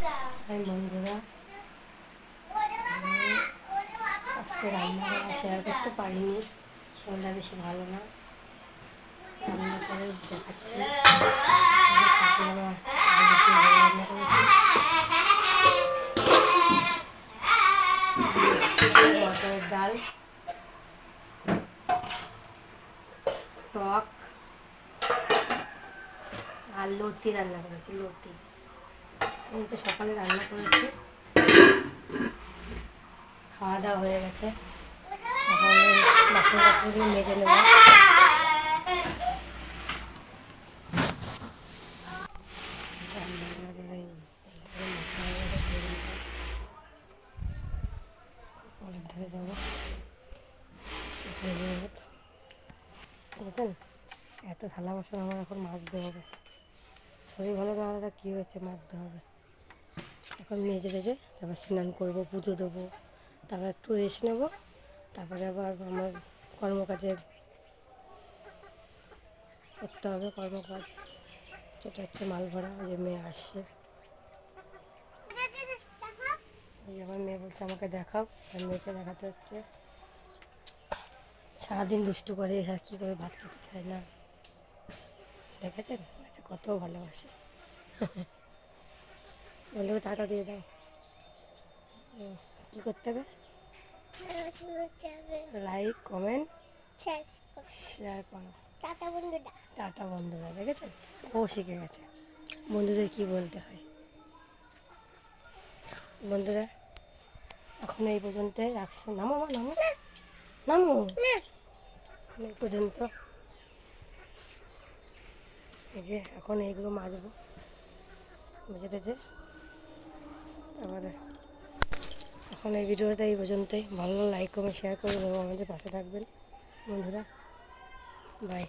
High বন্ধুরা আজকে রান্না শেয়ার করতে পারিনি শরীরটা বেশি ভালো না রান্না করে দেখাচ্ছি মটরের ডাল টক আর লতি রান্না করেছি লতি এই হচ্ছে সকালে রান্না করেছি। খাওয়া দাওয়া হয়ে গেছে। এখন বাসন কাপড়গুলো মেজে নেব। মোছা ধারে এত থালা বাসন আমার এখন মাজতে হবে। শরীর ভালো না হলে কী হয়েছে, মাজতে হবে। এখন মেজে টেজে তারপর স্নান করব, পুজো দেবো, তারপর একটু রেস্ট নেব, তারপরে আবার আমার কর্মকাজে করতে হবে কর্মকাজ। সেটা হচ্ছে মাল ভরা যে মেয়ে আসছে। আমার মেয়ে বলছে, আমাকে দেখাও। আর মেয়েকে দেখাতে হচ্ছে। সারাদিন দুষ্টু করে আর কী করে ভাত খেতে চায় না। দেখেছেন? আচ্ছা কত ভালোবাসে। বন্ধুকে টাকা দিয়ে দাও। কী করতে হবে? লাইক কমেন্ট শেয়ার করো। টাটা বন্ধুটা টাটা বন্ধুরা দেখেছেন ও শিখে গেছে। বন্ধুদের কি বলতে হয়? বন্ধুরা এখন এই পর্যন্ত রাখছে। নামো মা, নামো। নামো। এই পর্যন্ত। এই যে এখন এইগুলো মাজবো। বুঝে টেছে তারপরে এখন এই ভিডিওটা এই পর্যন্তই। ভালো লাইক কমেন্ট শেয়ার করে আমাদের পাশে থাকবেন। বন্ধুরা বাই